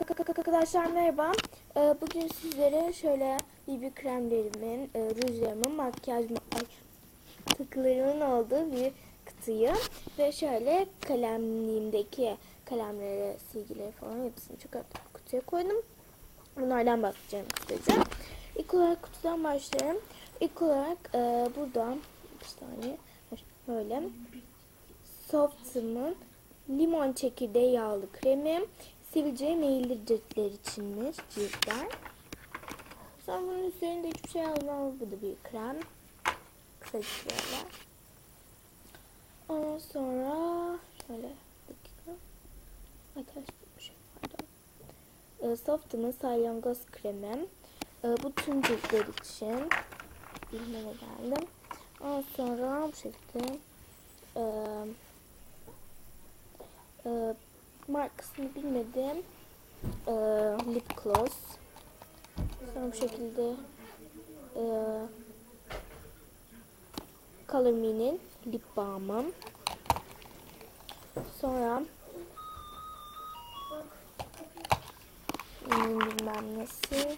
Arkadaşlar merhaba. Ee, Bugün sizlere şöyle BB kremlerimin, e, rujlarımın, makyaj ay, takılarımın olduğu bir kutuyu ve şöyle kalemliğimdeki kalemleri, silgileri falan hepsini çok kutuya koydum. Bunlardan bahsedeceğim kısaca. İlk olarak kutudan başlayalım. İlk olarak e, buradan bir saniye böyle Soft'ımın limon çekirdeği yağlı kremi. Sivilce meyilli ciltler içinmiş ciltler. Sonra bunun üzerinde hiçbir şey yazmam. Bu da bir krem. Kısacık böyle. Ondan sonra şöyle dakika. Ay ters tutmuşum pardon. Ee, Soft'ımın salyangoz kremi. Ee, bu tüm ciltler için. Bilmene geldim. Ondan sonra bu şekilde. Ee, markasını bilmedim. E, lip gloss. Sonra bu şekilde e, Color Me'nin lip balmı. Sonra hmm, bilmem nesi.